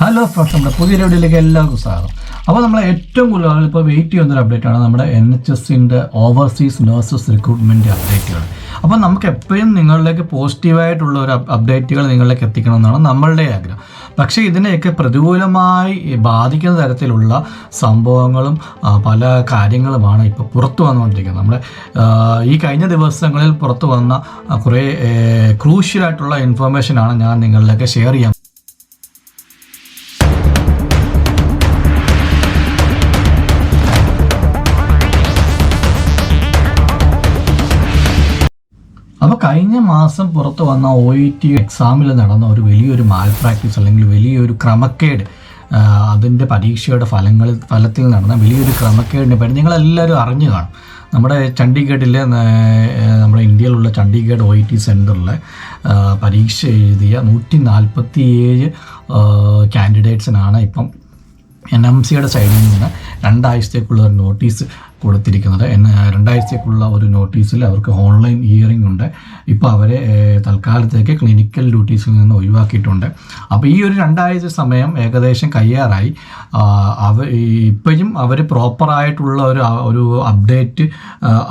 Hello friends നമ്മുടെ പുതിയ വീഡിയോയിലേക്ക് എല്ലാവർക്കും സ്വാഗതം. അപ്പോൾ നമ്മൾ ഏറ്റവും കൂടുതൽ ഇപ്പോൾ വെയിറ്റ് ചെയ്യുന്ന ഒരു അപ്ഡേറ്റ് ആണ് നമ്മുടെ എൻ എച്ച് എസിന്റെ ഓവർസീസ് നഴ്സസ് റിക്രൂട്ട്മെന്റ് അപ്ഡേറ്റുകൾ അപ്പോൾ നമുക്ക് എപ്പോഴും നിങ്ങളിലേക്ക് പോസിറ്റീവായിട്ടുള്ള ഒരു അപ്ഡേറ്റുകൾ നിങ്ങളിലേക്ക് എത്തിക്കണമെന്നാണ് നമ്മളുടെ ആഗ്രഹം. പക്ഷേ ഇതിനെയൊക്കെ പ്രതികൂലമായി ബാധിക്കുന്ന തരത്തിലുള്ള സംഭവങ്ങളും പല കാര്യങ്ങളുമാണ് ഇപ്പോൾ പുറത്തു വന്നുകൊണ്ടിരിക്കുന്നത്. നമ്മുടെ ഈ കഴിഞ്ഞ ദിവസങ്ങളിൽ പുറത്തു വന്ന കുറേ ക്രൂഷ്യലായിട്ടുള്ള ഇൻഫർമേഷനാണ് ഞാൻ നിങ്ങളിലേക്ക് ഷെയർ ചെയ്യാൻ കഴിഞ്ഞ മാസം പുറത്ത് വന്ന ഒ ഇ ടി എക്സാമിൽ നടന്ന ഒരു വലിയൊരു മാൽ പ്രാക്ടീസ് അല്ലെങ്കിൽ വലിയൊരു ക്രമക്കേട് അതിന്റെ പരീക്ഷയുടെ ഫലങ്ങളിൽ ഫലത്തിൽ നടന്ന വലിയൊരു ക്രമക്കേടിനെ പറ്റി നിങ്ങളെല്ലാവരും അറിഞ്ഞു കാണും. നമ്മുടെ ചണ്ഡീഗഡിലെ നമ്മുടെ ഇന്ത്യയിലുള്ള ചണ്ഡീഗഡ് ഒ ഇ ടി സെന്ററിലെ പരീക്ഷ എഴുതിയ നൂറ്റി നാൽപ്പത്തി ഏഴ് കാൻഡിഡേറ്റ്സിനാണ് ഇപ്പം എൻ എം സിയുടെ സൈഡിൽ നിന്ന് രണ്ടാഴ്ചത്തേക്കുള്ള ഒരു നോട്ടീസ് കൊടുത്തിരിക്കുന്നത്. രണ്ടാഴ്ചക്കുള്ള ഒരു നോട്ടീസിൽ അവർക്ക് ഓൺലൈൻ ഇയറിംഗ് ഉണ്ട്. ഇപ്പോൾ അവരെ തൽക്കാലത്തേക്ക് ക്ലിനിക്കൽ ഡ്യൂട്ടീസിൽ നിന്ന് ഒഴിവാക്കിയിട്ടുണ്ട്. അപ്പോൾ ഈ ഒരു രണ്ടാഴ്ച സമയം ഏകദേശം കയ്യാറായി. അവ ഇപ്പോഴും അവർ പ്രോപ്പറായിട്ടുള്ള ഒരു ഒരു അപ്ഡേറ്റ്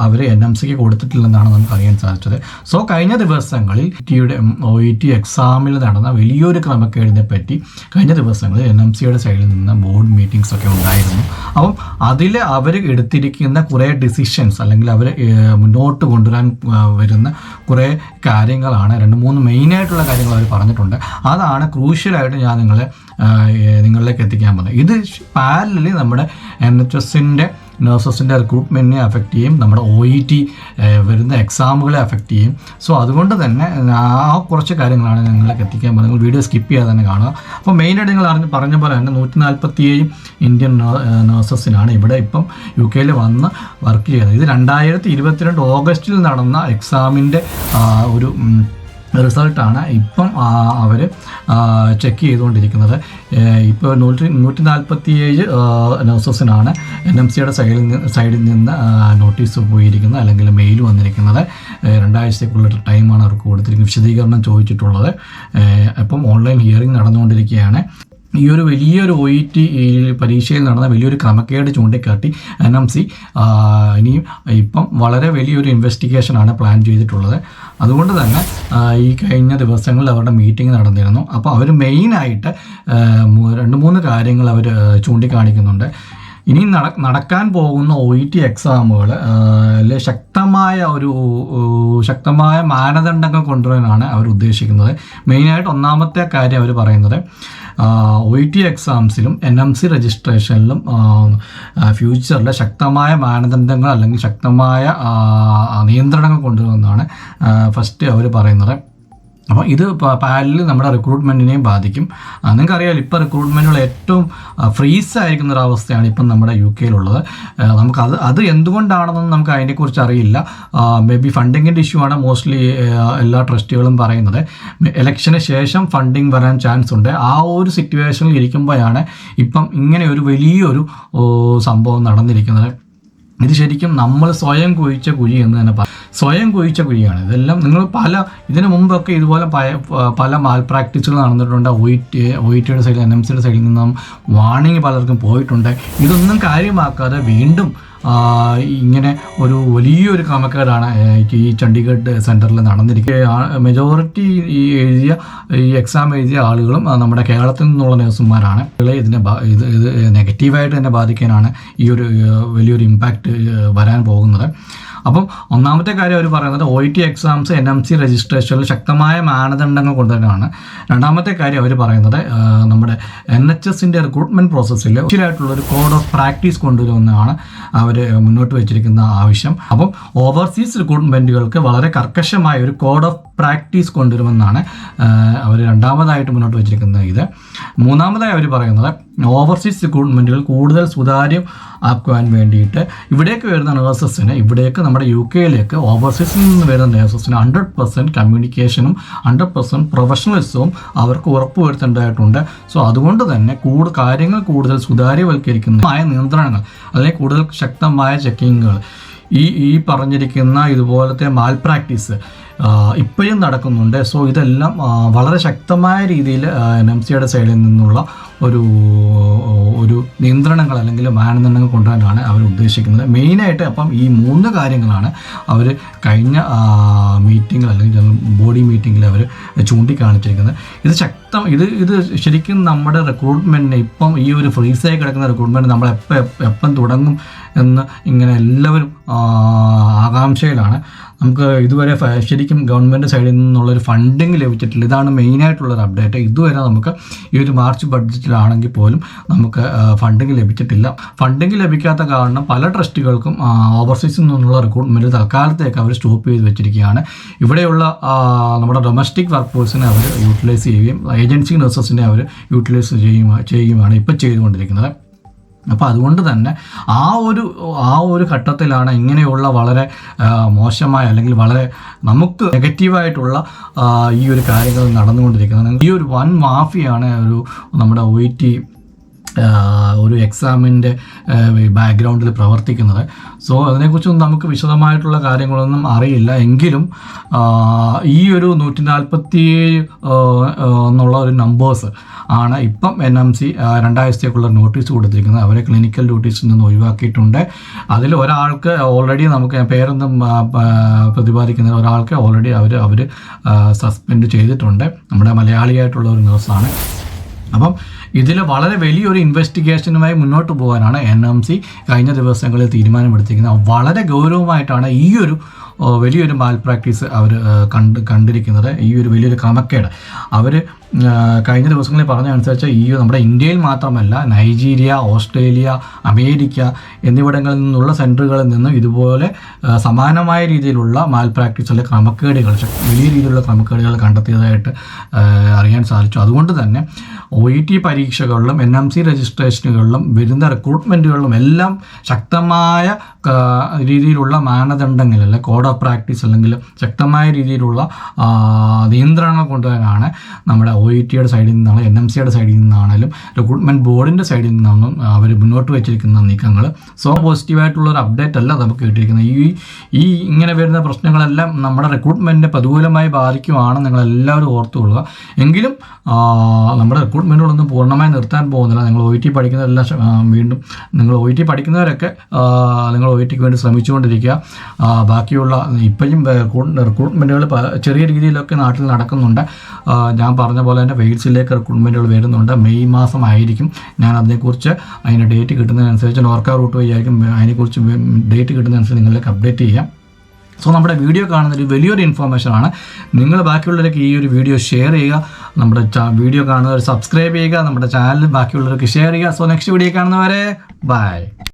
അവർ എൻ എം സിക്ക് കൊടുത്തിട്ടില്ലെന്നാണ് നമുക്ക് അറിയാൻ സാധിച്ചത്. സോ കഴിഞ്ഞ ദിവസങ്ങളിൽ ടിയുടെ ഒ ഇ ടി എക്സാമിൽ നടന്ന വലിയൊരു ക്രമക്കേടിനെ പറ്റി കഴിഞ്ഞ ദിവസങ്ങളിൽ എൻ എം സിയുടെ സൈഡിൽ നിന്ന് ബോർഡ് മീറ്റിംഗ്സ് ഒക്കെ ഉണ്ടായിരുന്നു. അപ്പം അതിൽ അവർ എടുത്തിരിക്കുന്ന കുറേ ഡിസിഷൻസ് അല്ലെങ്കിൽ അവർ മുന്നോട്ട് കൊണ്ടുവരാൻ വരുന്ന കുറേ കാര്യങ്ങളാണ്. രണ്ട് മൂന്ന് മെയിനായിട്ടുള്ള കാര്യങ്ങൾ അവർ പറഞ്ഞിട്ടുണ്ട്. അതാണ് ക്രൂഷ്യലായിട്ട് ഞാൻ നിങ്ങളെ നിങ്ങളിലേക്ക് എത്തിക്കാൻ പോകുന്നത്. ഇത് പാരലി നമ്മുടെ എൻ എച്ച് എസിന്റെ നഴ്സസിന്റെ റിക്രൂട്ട്മെന്റിനെ അഫക്റ്റ് ചെയ്യും. നമ്മുടെ ഒ ഇ ടി വരുന്ന എക്സാമുകളെ അഫക്റ്റ് ചെയ്യും. സോ അതുകൊണ്ട് തന്നെ ആ കുറച്ച് കാര്യങ്ങളാണ് നിങ്ങളിലേക്ക് എത്തിക്കാൻ പോകുന്നത്. നിങ്ങൾ വീഡിയോ സ്കിപ്പ് ചെയ്യാതെ തന്നെ കാണുക. അപ്പോൾ മെയിനായിട്ട് നിങ്ങൾ അറിഞ്ഞ് പറഞ്ഞ പോലെ തന്നെ നൂറ്റി നാൽപ്പത്തി ഏഴ് ഇന്ത്യൻ നഴ്സസിനാണ് ഇവിടെ ഇപ്പം യു കെയിൽ വന്ന് വർക്ക് ചെയ്യുന്നത്. ഇത് രണ്ടായിരത്തി ഇരുപത്തിരണ്ട് ഓഗസ്റ്റിൽ നടന്ന എക്സാമിന്റെ ഒരു റിസൾട്ടാണ് ഇപ്പം അവർ ചെക്ക് ചെയ്തുകൊണ്ടിരിക്കുന്നത്. ഇപ്പോൾ നൂറ്റി നൂറ്റി നാൽപ്പത്തി ഏഴ് നഴ്സസിനാണ് എൻ എം സിയുടെ സൈഡിൽ നിന്ന് സൈഡിൽ നിന്ന് നോട്ടീസ് പോയിരിക്കുന്നത് അല്ലെങ്കിൽ മെയിൽ വന്നിരിക്കുന്നത്. രണ്ടാഴ്ചത്തേക്കുള്ള ടൈമാണ് അവർക്ക് കൊടുത്തിരിക്കുന്നത്. വിശദീകരണം ചോദിച്ചിട്ടുള്ളത്. ഇപ്പം ഓൺലൈൻ ഹിയറിംഗ് നടന്നുകൊണ്ടിരിക്കുകയാണ്. ഈ ഒരു വലിയൊരു ഒ ഇ ടി പരീക്ഷയിൽ നടന്ന വലിയൊരു ക്രമക്കേട് ചൂണ്ടിക്കാട്ടി എൻ എം സി ഇനിയും ഇപ്പം വളരെ വലിയൊരു ഇൻവെസ്റ്റിഗേഷനാണ് പ്ലാൻ ചെയ്തിട്ടുള്ളത്. അതുകൊണ്ട് തന്നെ ഈ കഴിഞ്ഞ ദിവസങ്ങളിൽ അവരുടെ മീറ്റിംഗ് നടന്നിരുന്നു. അപ്പോൾ അവർ മെയിനായിട്ട് രണ്ട് മൂന്ന് കാര്യങ്ങൾ അവർ ചൂണ്ടിക്കാണിക്കുന്നുണ്ട്. ഇനി നട നടക്കാൻ പോകുന്ന ഒ ഇ ടി എക്സാമുകൾ ശക്തമായ ഒരു ശക്തമായ മാനദണ്ഡങ്ങൾ കൊണ്ടുവരാനാണ് അവർ ഉദ്ദേശിക്കുന്നത്. മെയിനായിട്ട് ഒന്നാമത്തെ കാര്യം അവർ പറയുന്നത് ഒ ഇ ടി എക്സാംസിലും എൻ എം സി രജിസ്ട്രേഷനിലും ഫ്യൂച്ചറിൽ ശക്തമായ മാനദണ്ഡങ്ങൾ അല്ലെങ്കിൽ ശക്തമായ നിയന്ത്രണങ്ങൾ കൊണ്ടുവരുമെന്നാണ് ഫസ്റ്റ് അവർ പറയുന്നത്. അപ്പോൾ ഇത് പാലിൽ നമ്മുടെ റിക്രൂട്ട്മെന്റിനെയും ബാധിക്കും. നിങ്ങൾക്ക് അറിയാമല്ലോ ഇപ്പോൾ റിക്രൂട്ട്മെന്റുകൾ ഏറ്റവും ഫ്രീസ് ആയിരിക്കുന്ന ഒരു അവസ്ഥയാണ് ഇപ്പം നമ്മുടെ യു കെയിലുള്ളത് അത് അത് എന്തുകൊണ്ടാണെന്നൊന്നും നമുക്ക് അതിനെക്കുറിച്ച് അറിയില്ല. മേ ബി ഫണ്ടിങ്ങിന്റെ ഇഷ്യൂ ആണ് മോസ്റ്റ്ലി എല്ലാ ട്രസ്റ്റുകളും പറയുന്നത്. ഇലക്ഷന് ശേഷം ഫണ്ടിങ് വരാൻ ചാൻസ് ഉണ്ട്. ആ ഒരു സിറ്റുവേഷനിൽ ഇരിക്കുമ്പോഴാണ് ഇപ്പം ഇങ്ങനെ ഒരു വലിയൊരു സംഭവം നടന്നിരിക്കുന്നത്. ഇത് ശരിക്കും നമ്മൾ സ്വയം കുഴിച്ച കുഴി എന്ന് തന്നെ പറയാം സ്വയം കുഴിച്ച കുഴിയാണ്. ഇതെല്ലാം നിങ്ങൾ പല ഇതിനു മുമ്പൊക്കെ ഇതുപോലെ പല മാൽ പ്രാക്ടീസുകൾ നടന്നിട്ടുണ്ട്. ഒ ടി ഒ ടിയുടെ സൈഡിൽ എൻ എം സിയുടെ സൈഡിൽ നിന്നും വാണിംഗ് പലർക്കും പോയിട്ടുണ്ട്. ഇതൊന്നും കാര്യമാക്കാതെ വീണ്ടും ഇങ്ങനെ ഒരു വലിയൊരു ക്രമക്കേടാണ് ഈ ചണ്ഡീഗഡ് സെന്ററിൽ നടന്നിരിക്കുക. മെജോറിറ്റി ഈ എഴുതിയ ഈ എക്സാം എഴുതിയ ആളുകളും നമ്മുടെ കേരളത്തിൽ നിന്നുള്ള നഴ്സുമാരാണ്. ഇതിനെ ഇത് ഇത് നെഗറ്റീവായിട്ട് തന്നെ ബാധിക്കാനാണ് ഈ ഒരു വലിയൊരു ഇമ്പാക്റ്റ് വരാൻ പോകുന്നത്. അപ്പം ഒന്നാമത്തെ കാര്യം അവർ പറയുന്നത് O T exams N M C രജിസ്ട്രേഷനിൽ ശക്തമായ മാനദണ്ഡങ്ങൾ കൊണ്ടുവരാനാണ് രണ്ടാമത്തെ കാര്യം അവർ പറയുന്നത് നമ്മുടെ എൻ എച്ച് എസിന്റെ റിക്രൂട്ട്മെന്റ് പ്രോസസ്സിൽ ഒരു കോഡ് ഓഫ് പ്രാക്ടീസ് കൊണ്ടുവരുമെന്നാണ് അവർ മുന്നോട്ട് വെച്ചിരിക്കുന്ന ആവശ്യം. അപ്പം ഓവർസീസ് റിക്രൂട്ട്മെന്റുകൾക്ക് വളരെ കർക്കശമായ ഒരു കോഡ് ഓഫ് പ്രാക്ടീസ് കൊണ്ടുവരുമെന്നാണ് അവർ രണ്ടാമതായിട്ട് മുന്നോട്ട് വച്ചിരിക്കുന്നത് ഇത്. മൂന്നാമതായി അവർ പറയുന്നത് ഓവർസീസ് റിക്രൂട്ട്മെന്റുകൾ കൂടുതൽ സുതാര്യം ആക്കുവാൻ വേണ്ടിയിട്ട് ഇവിടേക്ക് വരുന്ന നേഴ്സസിന് ഇവിടേക്ക് നമ്മുടെ യു കെയിലേക്ക് ഓവർസീസിൽ നിന്ന് വരുന്ന നേഴ്സസിന് ഹൺഡ്രഡ് പെർസെന്റ് കമ്മ്യൂണിക്കേഷനും ഹൺഡ്രഡ് പെർസെന്റ് പ്രൊഫഷണലിസവും അവർക്ക് ഉറപ്പുവരുത്തേണ്ടതായിട്ടുണ്ട്. സോ അതുകൊണ്ട് തന്നെ കൂടുതൽ കാര്യങ്ങൾ കൂടുതൽ സുതാര്യവൽക്കരിക്കുന്നതായ നിയന്ത്രണങ്ങൾ അല്ലെങ്കിൽ കൂടുതൽ ശക്തമായ ചെക്കിങ്ങുകൾ ഈ ഈ പറഞ്ഞിരിക്കുന്ന ഇതുപോലത്തെ മാൽ പ്രാക്ടീസ് ഇപ്പോഴും നടക്കുന്നുണ്ട്. സോ ഇതെല്ലാം വളരെ ശക്തമായ രീതിയിൽ എൻ എം സിയുടെ സൈഡിൽ നിന്നുള്ള ഒരു ഒരു നിയന്ത്രണങ്ങൾ അല്ലെങ്കിൽ മാനദണ്ഡങ്ങൾ കൊണ്ടുവരാനാണ് അവർ ഉദ്ദേശിക്കുന്നത്. മെയിനായിട്ട് അപ്പം ഈ മൂന്ന് കാര്യങ്ങളാണ് അവർ കഴിഞ്ഞ മീറ്റിങ്ങിൽ അല്ലെങ്കിൽ ബോഡി മീറ്റിങ്ങിൽ അവർ ചൂണ്ടിക്കാണിച്ചിരിക്കുന്നത്. ഇത് ശക്തം ഇത് ഇത് ശരിക്കും നമ്മുടെ റിക്രൂട്ട്മെന്റിനെ ഇപ്പം ഈ ഒരു ഫ്രീസായി കിടക്കുന്ന റിക്രൂട്ട്മെന്റ് നമ്മൾ എപ്പോൾ എപ്പം തുടങ്ങും എന്ന് ഇങ്ങനെ എല്ലാവരും ആകാംക്ഷയിലാണ്. നമുക്ക് ഇതുവരെ ശരിക്കും ഗവൺമെന്റ് സൈഡിൽ നിന്നുള്ളൊരു ഫണ്ടിങ് ലഭിച്ചിട്ടില്ല. ഇതാണ് മെയിനായിട്ടുള്ളൊരു അപ്ഡേറ്റ്. ഇതുവരെ നമുക്ക് ഈ ഒരു മാർച്ച് ബഡ്ജറ്റിലാണെങ്കിൽ പോലും നമുക്ക് ഫണ്ടിങ് ലഭിച്ചിട്ടില്ല. ഫണ്ടിങ് ലഭിക്കാത്ത കാരണം പല ട്രസ്റ്റുകൾക്കും ഓവർസീസിൽ നിന്നുള്ള റിക്രൂട്ട്മെന്റ് തൽക്കാലത്തേക്ക് അവർ സ്റ്റോപ്പ് ചെയ്ത് വെച്ചിരിക്കുകയാണ്. ഇവിടെയുള്ള നമ്മുടെ ഡൊമസ്റ്റിക് വർക്ക് ഫോഴ്സിനെ അവർ യൂട്ടിലൈസ് ചെയ്യുകയും ഏജൻസി നഴ്സസിനെ അവർ യൂട്ടിലൈസ് ചെയ്യുക ചെയ്യുകയാണ് ഇപ്പോൾ ചെയ്തുകൊണ്ടിരിക്കുന്നത്. അപ്പോൾ അതുകൊണ്ട് തന്നെ ആ ഒരു ആ ഒരു ഘട്ടത്തിലാണ് ഇങ്ങനെയുള്ള വളരെ മോശമായ അല്ലെങ്കിൽ വളരെ നമുക്ക് നെഗറ്റീവായിട്ടുള്ള ഈ ഒരു കാര്യങ്ങൾ നടന്നുകൊണ്ടിരിക്കുന്നത്. ഈ ഒരു വൻ മാഫിയാണ് ഒരു നമ്മുടെ ഒ ഒരു എക്സാമിന്റെ ബാക്ക്ഗ്രൗണ്ടിൽ പ്രവർത്തിക്കുന്നത്. സോ അതിനെക്കുറിച്ചൊന്നും നമുക്ക് വിശദമായിട്ടുള്ള കാര്യങ്ങളൊന്നും അറിയില്ല. എങ്കിലും ഈ ഒരു നൂറ്റി നാൽപ്പത്തി എന്നുള്ള ഒരു നമ്പേഴ്സ് ആണ് ഇപ്പം എൻ എം സി രണ്ടാഴ്ചത്തേക്കുള്ള നോട്ടീസ് കൊടുത്തിരിക്കുന്നത്. അവരെ ക്ലിനിക്കൽ ഡ്യൂട്ടീസിൽ നിന്ന് ഒഴിവാക്കിയിട്ടുണ്ട്. അതിൽ ഒരാൾക്ക് ഓൾറെഡി നമുക്ക് പേരൊന്നും പ്രതിപാദിക്കുന്ന ഒരാൾക്ക് ഓൾറെഡി അവർ അവർ സസ്പെൻഡ് ചെയ്തിട്ടുണ്ട്. നമ്മുടെ മലയാളിയായിട്ടുള്ള ഒരു നേഴ്സാണ് അപ്പം ഇതിൽ വളരെ വലിയൊരു ഇൻവെസ്റ്റിഗേഷനുമായി മുന്നോട്ട് പോകാനാണ് എൻ എം സി കഴിഞ്ഞ ദിവസങ്ങളിൽ തീരുമാനമെടുത്തിരിക്കുന്നത്. വളരെ ഗൗരവമായിട്ടാണ് ഈ ഒരു വലിയൊരു മാൽ പ്രാക്ടീസ് അവർ കണ്ട് കണ്ടിരിക്കുന്നത്. ഈ ഒരു വലിയൊരു ക്രമക്കേട്. അവർ കഴിഞ്ഞ ദിവസങ്ങളിൽ പറഞ്ഞ അനുസരിച്ച് ഈ നമ്മുടെ ഇന്ത്യയിൽ മാത്രമല്ല നൈജീരിയ ഓസ്ട്രേലിയ അമേരിക്ക എന്നിവിടങ്ങളിൽ നിന്നുള്ള സെന്ററുകളിൽ നിന്നും ഇതുപോലെ സമാനമായ രീതിയിലുള്ള മാൽ പ്രാക്ടീസ് അല്ലെങ്കിൽ ക്രമക്കേടുകൾ വലിയ രീതിയിലുള്ള ക്രമക്കേടുകൾ കണ്ടെത്തിയതായിട്ട് അറിയാൻ സാധിച്ചു. അതുകൊണ്ട് തന്നെ ഒ ഇ ടി പരീക്ഷകളിലും എൻ എം സി രജിസ്ട്രേഷനുകളിലും വരുന്ന റിക്രൂട്ട്മെന്റുകളിലും എല്ലാം ശക്തമായ രീതിയിലുള്ള മാനദണ്ഡങ്ങൾ അല്ലെ ഓഫ് പ്രാക്ടീസ് അല്ലെങ്കിൽ ശക്തമായ രീതിയിലുള്ള നിയന്ത്രണങ്ങൾ കൊണ്ടുവരാനാണ് നമ്മുടെ ഒ ഇ ടിയുടെ സൈഡിൽ നിന്നാണ് എൻ എം സിയുടെ സൈഡിൽ നിന്നാണെങ്കിലും റിക്രൂട്ട്മെന്റ് ബോർഡിന്റെ സൈഡിൽ നിന്നാണെന്നും അവർ മുന്നോട്ട് വെച്ചിരിക്കുന്ന നീക്കങ്ങൾ. സോ പോസിറ്റീവായിട്ടുള്ള ഒരു അപ്ഡേറ്റ് അല്ല നമുക്ക് കിട്ടിയിരിക്കുന്നത്. ഈ ഈ ഇങ്ങനെ വരുന്ന പ്രശ്നങ്ങളെല്ലാം നമ്മുടെ റിക്രൂട്ട്മെന്റിനെ പ്രതികൂലമായി ബാധിക്കുവാണ് നിങ്ങളെല്ലാവരും ഓർത്തുകൊള്ളുക. എങ്കിലും നമ്മുടെ റിക്രൂട്ട്മെന്റുകളൊന്നും പൂർണമായി നിർത്താൻ പോകുന്നില്ല. നിങ്ങൾ ഒ ടി പഠിക്കുന്നതെല്ലാം വീണ്ടും നിങ്ങൾ ഒ ടി പഠിക്കുന്നവരൊക്കെ നിങ്ങൾ ഒ ടിക്ക് വേണ്ടി ശ്രമിച്ചുകൊണ്ടിരിക്കുക. ബാക്കിയുള്ള ഇപ്പോഴും റിക്രൂട്ട്മെന്റുകൾ ചെറിയ രീതിയിലൊക്കെ നാട്ടിൽ നടക്കുന്നുണ്ട്. ഞാൻ പറഞ്ഞ പോലെ തന്നെ വെയിൽസിലേക്ക് റിക്രൂട്ട്മെന്റുകൾ വരുന്നുണ്ട്. മെയ് മാസം ആയിരിക്കും ഞാൻ അതിനെക്കുറിച്ച് അതിന്റെ ഡേറ്റ് കിട്ടുന്നതനുസരിച്ച് നോർക്ക റൂട്ട് വഴി ആയിരിക്കും അതിനെക്കുറിച്ച് ഡേറ്റ് കിട്ടുന്നതനുസരിച്ച് നിങ്ങളിലേക്ക് അപ്ഡേറ്റ് ചെയ്യാം. സോ നമ്മുടെ വീഡിയോ കാണുന്ന ഒരു വലിയൊരു ഇൻഫോർമേഷൻ ആണ്. നിങ്ങൾ ബാക്കിയുള്ളവർക്ക് ഈ ഒരു വീഡിയോ ഷെയർ ചെയ്യുക. നമ്മുടെ വീഡിയോ കാണുന്നവർ സബ്സ്ക്രൈബ് ചെയ്യുക. നമ്മുടെ ചാനൽ ബാക്കിയുള്ളവർക്ക് ഷെയർ ചെയ്യുക. സോ നെക്സ്റ്റ് വീഡിയോ കാണുന്നവരെ ബൈ